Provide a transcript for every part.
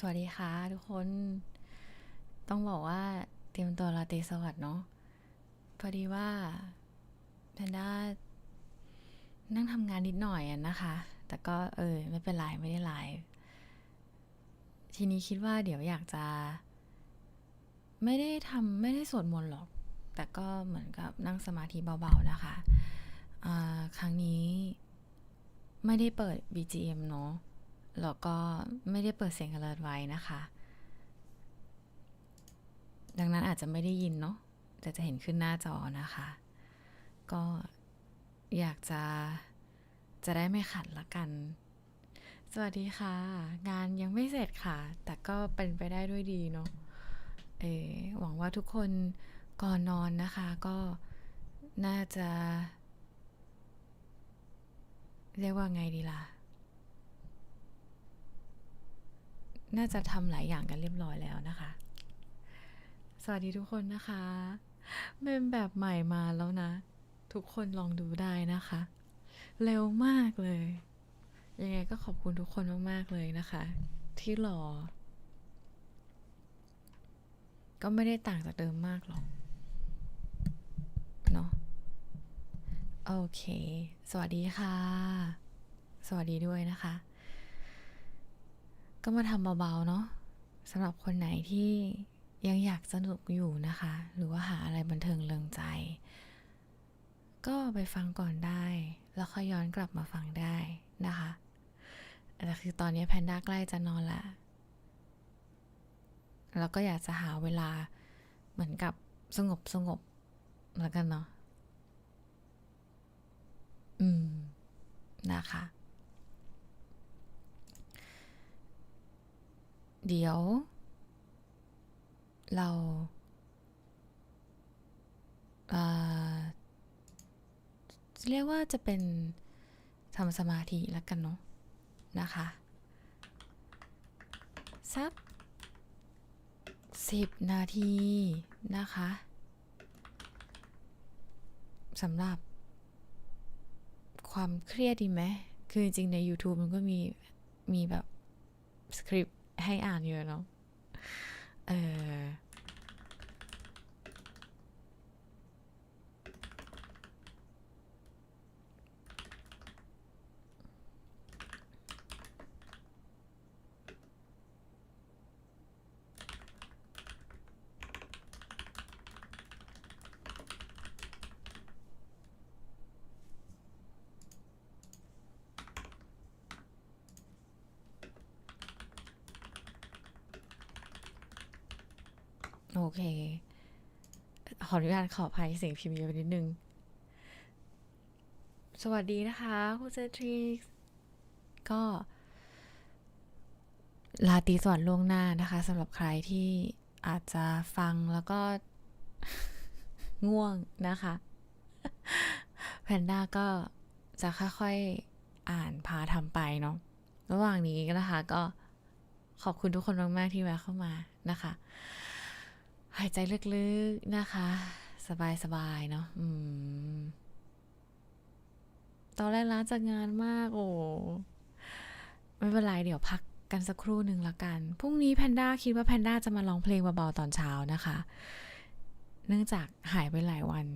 สวัสดีค่ะทุกคน ต้องบอกว่าเตรียมตัวราตรีสวัสดิ์เนาะพอดีว่าแพนด้านั่งทำงานนิดหน่อยอะนะคะ แต่ก็เออ ไม่เป็นไร ไม่ได้ไลฟ์ทีนี้คิดว่าเดี๋ยวอยากจะ ไม่ได้ทำไม่ได้สวดมนต์หรอก แต่ก็เหมือนกับนั่งสมาธิเบาๆนะคะ ครั้งนี้ไม่ได้เปิด BGM เนาะ แล้วก็ไม่ได้เปิดเสียง alert ไว้นะคะ ดังนั้นอาจจะไม่ได้ยินเนาะแต่จะเห็นขึ้นหน้าจอนะคะ ก็อยากจะจะได้ไม่ขัดละกัน สวัสดีค่ะ งานยังไม่เสร็จค่ะ แต่ก็เป็นไปได้ด้วยดีเนาะเออหวังว่าทุกคนก่อนนอนนะคะ ก็น่าจะ เรียกว่าไงดีล่ะ น่าจะทำหลายอย่างกันเรียบร้อยแล้วนะคะ สวัสดีทุกคนนะคะเมมแบบใหม่มาแล้วนะ ทุกคนลองดูได้นะคะ เร็วมากเลย ยังไงก็ขอบคุณทุกคนมาก ๆ เลยนะคะ ที่รอ ก็ไม่ได้ต่างจากเดิมมากหรอก เนาะโอเค สวัสดีค่ะ สวัสดีด้วยนะคะ ก็มาทำเบาๆเนาะสำหรับคนไหนที่ยังอยากสนุกอยู่นะคะ หรือว่าหาอะไรบันเทิงเริงใจ ก็ไปฟังก่อนได้ แล้วค่อยย้อนกลับมาฟังได้นะคะแต่คือตอนนี้แพนด้าใกล้จะนอนละแล้วก็อยากจะหาเวลาเหมือนกับสงบสงบๆแล้วกันเนาะอืม นะคะ เดี๋ยว เราเอ่อเรียกว่าจะเป็นทำสมาธิแล้วกันเนาะนะคะสักสิบนาทีนะคะสำหรับ ความเครียดดีไหมคือจริงใน YouTube มันก็มี มีแบบสคริปต ให้อ่านเยอะเนาะเออ โอเค ขออนุญาตขออภัยเสียงพิมพ์เยอะไปนิดนึง สวัสดีนะคะคุณเจทริกก็ลาตีสวัสดิ์ล่วงหน้านะคะสำหรับใครที่อาจจะฟังแล้วก็ง่วงนะคะแพนด้าก็จะค่อยๆอ่านพาทำไปเนาะระหว่างนี้นะคะ ก็ขอบคุณทุกคนมาก ๆ ที่แวะเข้ามานะคะ หายใจลึกๆนะคะ สบายๆเนาะอืมตอนแรกล้าจากงานมากโอ้ไม่เป็นไรเดี๋ยวพักกันสักครู่หนึ่งละกัน พรุ่งนี้แพนด้าคิดว่าแพนด้าจะมาร้องเพลงเบาๆตอนเช้านะคะ เนื่องจากหายไปหลายวัน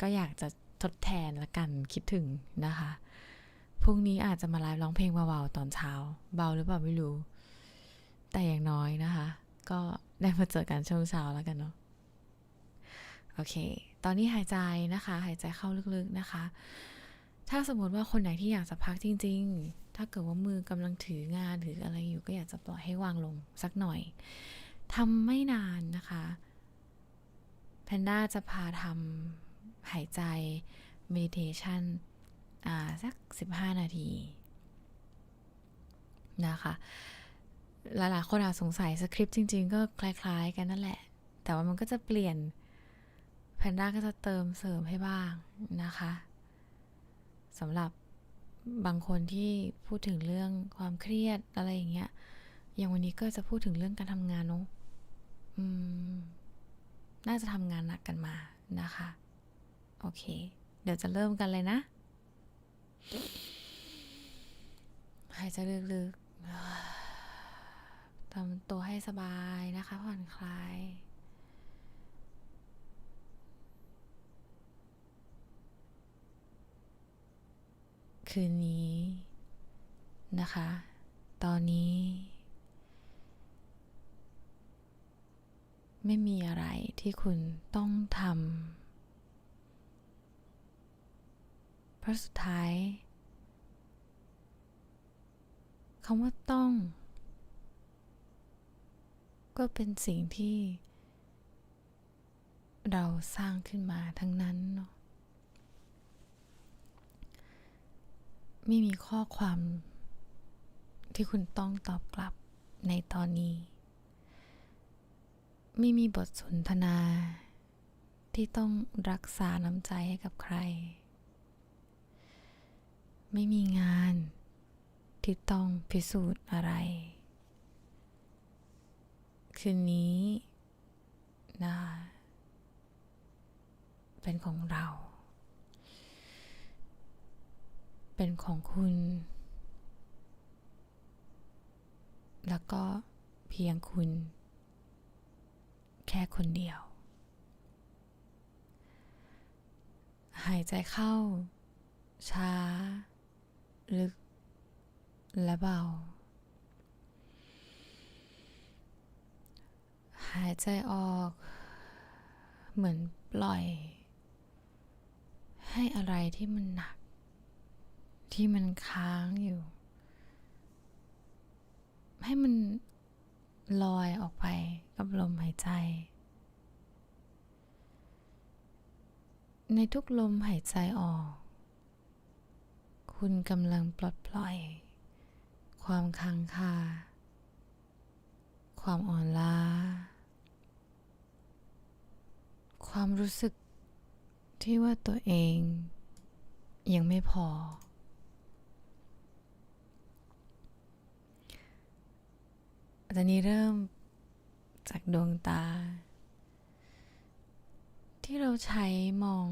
ก็อยากจะทดแทนละกันคิดถึงนะคะ พรุ่งนี้อาจจะมาไลฟ์ร้องเพลงเบาๆตอนเช้า เบาหรือเปล่าไม่รู้ แต่อย่างน้อยนะคะ ก็ ได้มาเจอกันช่วงเช้าแล้วกันเนาะโอเค ตอนนี้หายใจนะคะ หายใจเข้าลึกๆนะคะ ถ้าสมมติว่าคนไหนที่อยากจะพักจริง ๆ ถ้าเกิดว่ามือกำลังถืองานหรืออะไรอยู่ก็อยากจะปล่อยให้วางลงสักหน่อยทำไม่นานนะคะแพนด้าจะพาทำหายใจ meditation อ่าสัก 15 นาทีนะคะ หลายๆคนอาจสงสัยสคริปต์จริง ๆ ก็คล้ายๆ กันนั่นแหละ แต่ว่ามันก็จะเปลี่ยนแพนด้าก็จะเติมเสริมให้บ้างนะคะสำหรับบางคนที่พูดถึงเรื่องความเครียดอะไรอย่างเงี้ย อย่างวันนี้ก็จะพูดถึงเรื่องการทำงานเนอะน่าจะทำงานหนักกันมานะคะ โอเค เดี๋ยวจะเริ่มกันเลยนะ หายใจลึกๆ ทำตัวให้สบายนะคะผ่อนคลาย คืนนี้นะคะ ตอนนี้ ไม่มีอะไรที่คุณต้องทำเพราะสุดท้ายคำว่าต้อง ก็เป็นสิ่งที่ เราสร้างขึ้นมาทั้งนั้นเนาะไม่มีข้อความที่คุณต้องตอบกลับในตอนนี้ ไม่มีบทสนทนา ที่ต้องรักษาน้ำใจให้กับใคร ไม่มีงานที่ต้องพิสูจน์อะไร คืนนี้นะเป็นของเรา เป็นของคุณ แล้วก็เพียงคุณ แค่คนเดียว หายใจเข้า ช้า ลึก และเบา หายใจออก เหมือนปล่อย ให้อะไรที่มันหนัก ที่มันค้างอยู่ ให้มันลอยออกไปกับลมหายใจ ในทุกลมหายใจออก คุณกำลังปลดปล่อย ความค้างคาความอ่อนล้า ความรู้สึกที่ว่าตัวเองยังไม่พอ ตอนนี้เริ่มจากดวงตา ที่เราใช้มอง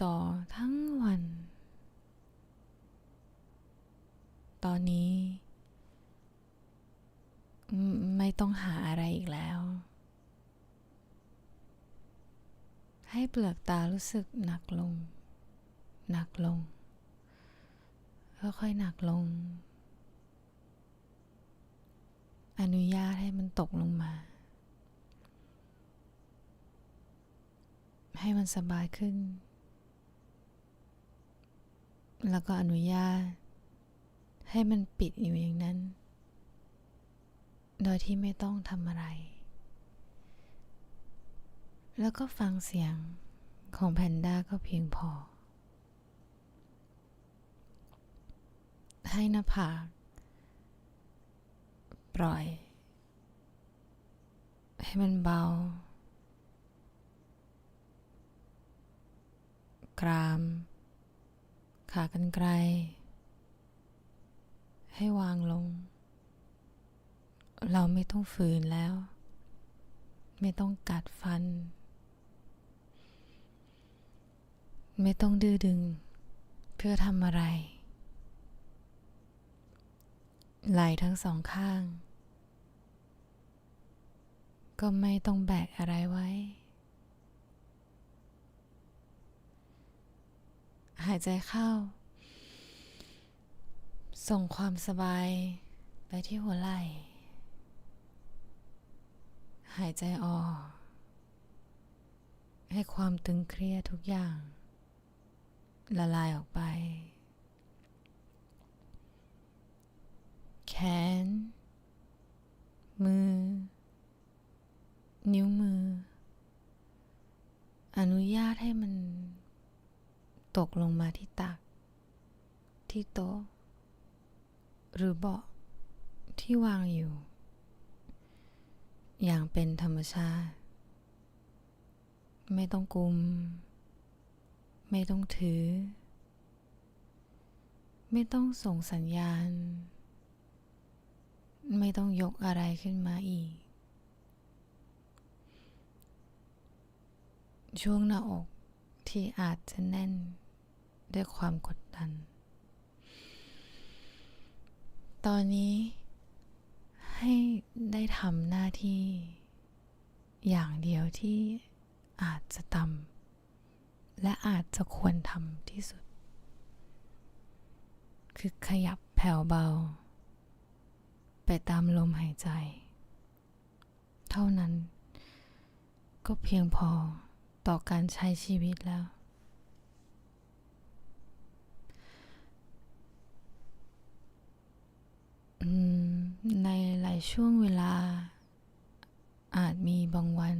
จอทั้งวัน ตอนนี้ ไม่ไม่ต้องหาอะไรอีกแล้ว ให้เปลือกตารู้สึกหนักลง หนักลง ค่อยๆหนักลง อนุญาตให้มันตกลงมา ให้มันสบายขึ้น แล้วก็อนุญาต ให้มันปิดอยู่อย่างนั้น โดยที่ไม่ต้องทำอะไร แล้วก็ฟังเสียงของแพนด้าก็เพียงพอ ให้หน้าผากปล่อย ให้มันเบา กราม ขากรรไกรให้วางลง เราไม่ต้องฝืนแล้ว ไม่ต้องกัดฟัน ไม่ต้องดื้อดึง เพื่อทำอะไร ไหล่ทั้งสองข้าง ก็ไม่ต้องแบกอะไรไว้ หายใจเข้า ส่งความสบายไปที่หัวไหล่ หายใจออก ให้ความตึงเครียดทุกอย่าง ละลายออกไป แขน มือ นิ้วมือ อนุญาตให้มัน ตกลงมาที่ตัก ที่โต๊ะ หรือเบาะที่วางอยู่ อย่างเป็นธรรมชาติ ไม่ต้องกุม ไม่ต้องถือ ไม่ต้องส่งสัญญาณ ไม่ต้องยกอะไรขึ้นมาอีก ช่วงหน้าอกที่อาจจะแน่นด้วยความกดดัน ตอนนี้ให้ได้ทำหน้าที่อย่างเดียวที่อาจจะทำ และอาจจะควรทำที่สุด คือขยับแผ่วเบา ไปตามลมหายใจ เท่านั้น ก็เพียงพอต่อการใช้ชีวิตแล้ว ในหลายช่วงเวลา อาจมีบางวัน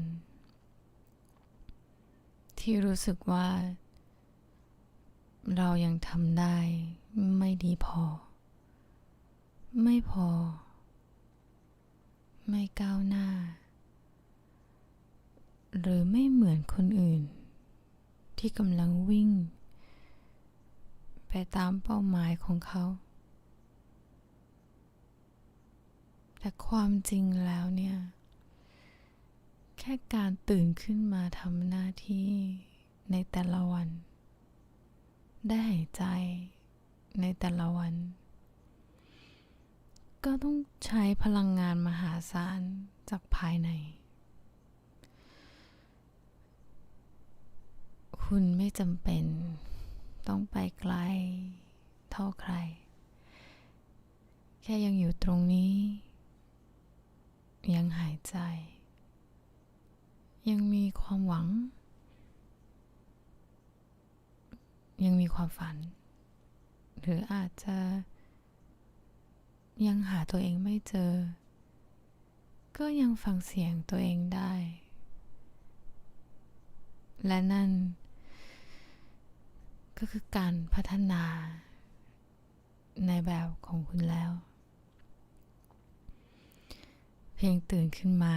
ที่รู้สึกว่า เรายังทำได้ไม่ดีพอ ไม่พอ ไม่ก้าวหน้า หรือไม่เหมือนคนอื่น ที่กำลังวิ่ง ไปตามเป้าหมายของเขา แต่ความจริงแล้วเนี่ย แค่การตื่นขึ้นมาทำหน้าที่ในแต่ละวัน ได้หายใจในแต่ละวัน ก็ต้องใช้พลังงานมหาศาลจากภายใน คุณไม่จำเป็นต้องไปไกลเท่าใคร แค่ยังอยู่ตรงนี้ ยังหายใจ ยังมีความหวัง ยังมีความฝัน หรืออาจจะยังหาตัวเองไม่เจอ ก็ยังฟังเสียงตัวเองได้ และนั่น ก็คือการพัฒนา ในแบบของคุณแล้ว เพียงตื่นขึ้นมา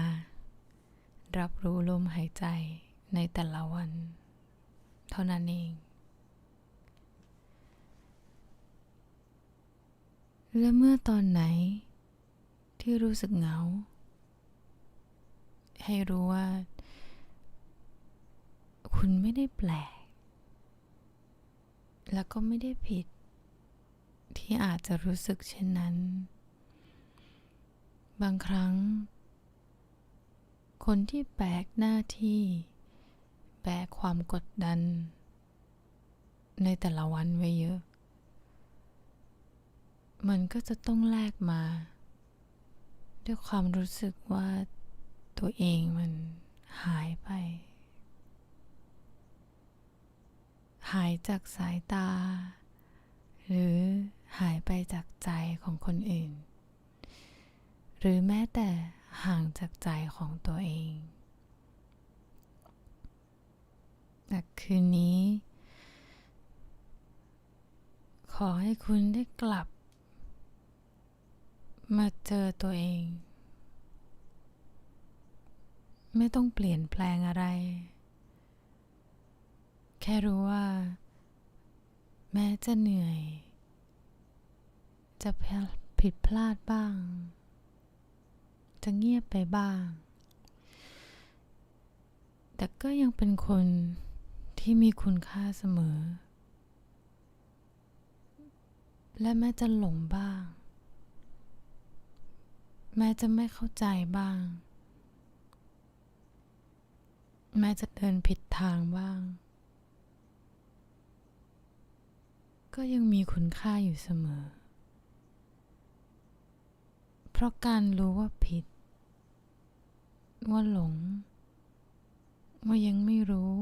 รับรู้ลมหายใจในแต่ละวัน เท่านั้นเอง และเมื่อตอนไหนที่รู้สึกเหงา ให้รู้ว่า คุณไม่ได้แปลก แล้วก็ไม่ได้ผิด ที่อาจจะรู้สึกเช่นนั้น บางครั้ง คนที่แบกหน้าที่ แบกความกดดัน ในแต่ละวันไว้เยอะ มันก็จะต้องแลกมา ด้วยความรู้สึกว่าตัวเองมันหายไป หายจากสายตา หรือหายไปจากใจของคนอื่น หรือแม้แต่ ห่างจากใจของตัวเองแต่คืนนี้ ขอให้คุณได้กลับ มาเจอตัวเอง ไม่ต้องเปลี่ยนแปลงอะไร แค่รู้ว่า แม้จะเหนื่อย จะผิดพลาดบ้าง จะเงียบไปบ้าง แต่ก็ยังเป็นคนที่มีคุณค่าเสมอ และแม้จะหลงบ้าง แม้จะไม่เข้าใจบ้าง แม้จะเดินผิดทางบ้าง ก็ยังมีคุณค่าอยู่เสมอ เพราะการรู้ว่าผิด ว่าหลง ว่ายังไม่รู้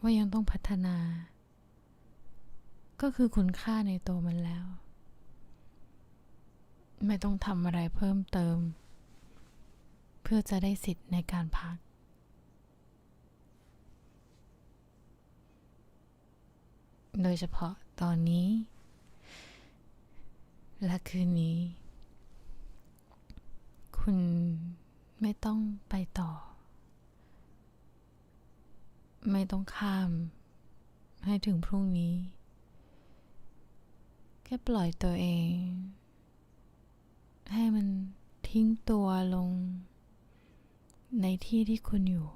ว่ายังต้องพัฒนา ก็คือคุณค่าในตัวมันแล้ว ไม่ต้องทำอะไรเพิ่มเติม เพื่อจะได้สิทธิ์ในการพักโดยเฉพาะตอนนี้ และคืนนี้ คุณไม่ต้องไปต่อ ไม่ต้องข้าม ให้ถึงพรุ่งนี้ แค่ปล่อยตัวเอง ให้มันทิ้งตัวลง ในที่ที่คุณอยู่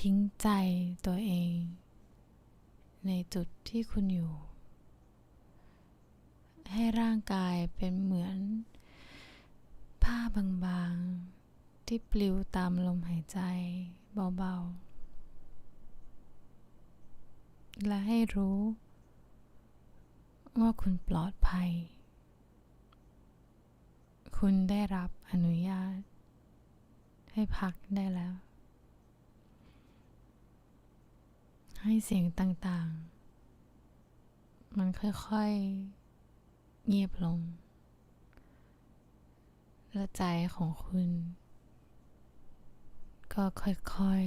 ทิ้งใจตัวเอง ในจุดที่คุณอยู่ ให้ร่างกายเป็นเหมือน ผ้าบางๆ ที่ปลิวตามลมหายใจเบาๆ และให้รู้ ว่าคุณปลอดภัย คุณได้รับอนุญาต ให้พักได้แล้ว ให้เสียงต่างๆ มันค่อยๆ เงียบลง และใจของคุณ ก็ค่อย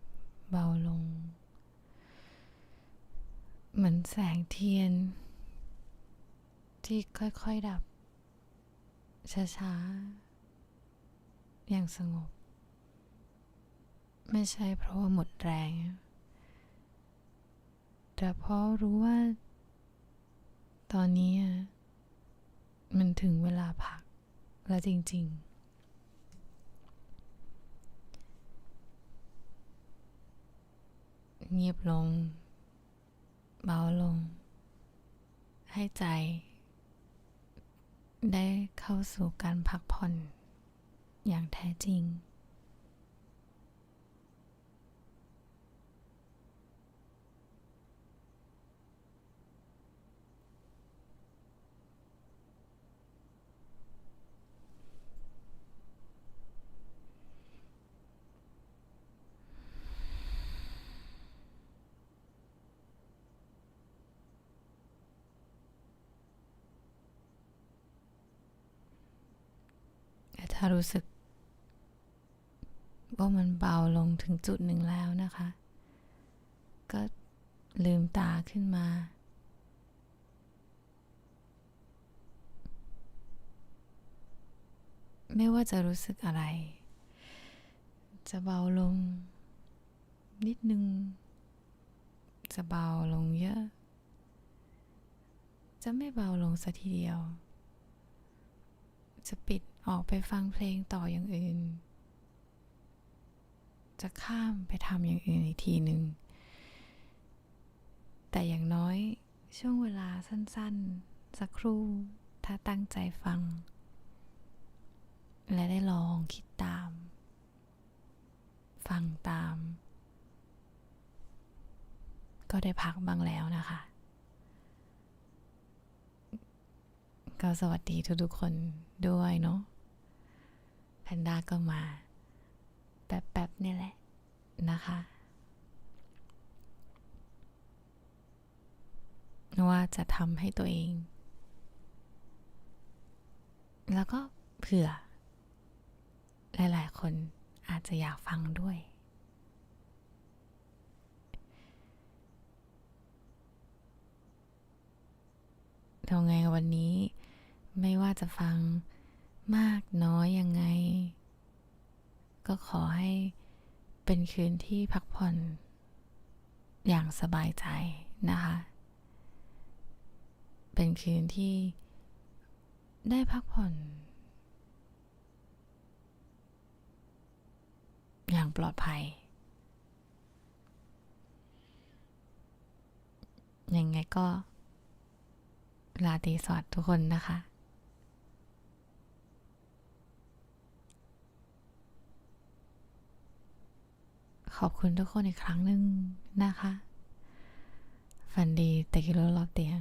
ๆ เบาลง เหมือนแสงเทียน ที่ค่อยๆ ดับ ช้าๆ อย่างสงบ ไม่ใช่เพราะว่าหมดแรง แต่เพราะรู้ว่า ตอนนี้มันถึงเวลาพัก แล้วจริง ๆ เงียบลง เบาลง ให้ใจ ได้เข้าสู่การพักผ่อนอย่างแท้จริง ถ้ารู้สึก ว่ามันเบาลงถึงจุดหนึ่งแล้วนะคะ ก็ลืมตาขึ้นมา ไม่ว่าจะรู้สึกอะไร จะเบาลง นิดนึง จะเบาลงเยอะ จะไม่เบาลงสัทีเดียว จะปิด ออกไปฟังเพลงต่ออย่างอื่น จะข้ามไปทำอย่างอื่นอีกทีหนึ่ง แต่อย่างน้อยช่วงเวลาสั้นๆ สักครู่ถ้าตั้งใจฟัง และได้ลองคิดตาม ฟังตาม ก็ได้พักบ้างแล้วนะคะ ก็สวัสดีทุกๆคนด้วยเนาะ นด้าก็มาแป๊บๆนี่แหละนะคะว่าจะทำให้ตัวเอง แล้วก็เผื่อ หลาย ๆ คนอาจจะอยากฟังด้วย ทำไงวันนี้ไม่ว่าจะฟัง มากน้อยยังไง ก็ขอให้เป็นคืนที่พักผ่อนอย่างสบายใจนะคะ เป็นคืนที่ได้พักผ่อน อย่างปลอดภัย ยังไงก็ลาตีสวัสดิ์ทุกคนนะคะ ขอบคุณทุกคนอีกครั้งหนึ่งนะคะ ฝันดีแต่กิโลรอบเตียง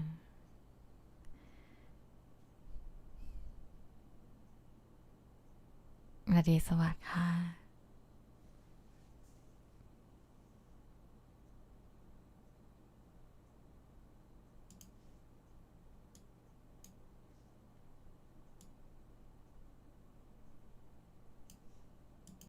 นาดีสวัสดิ์ค่ะ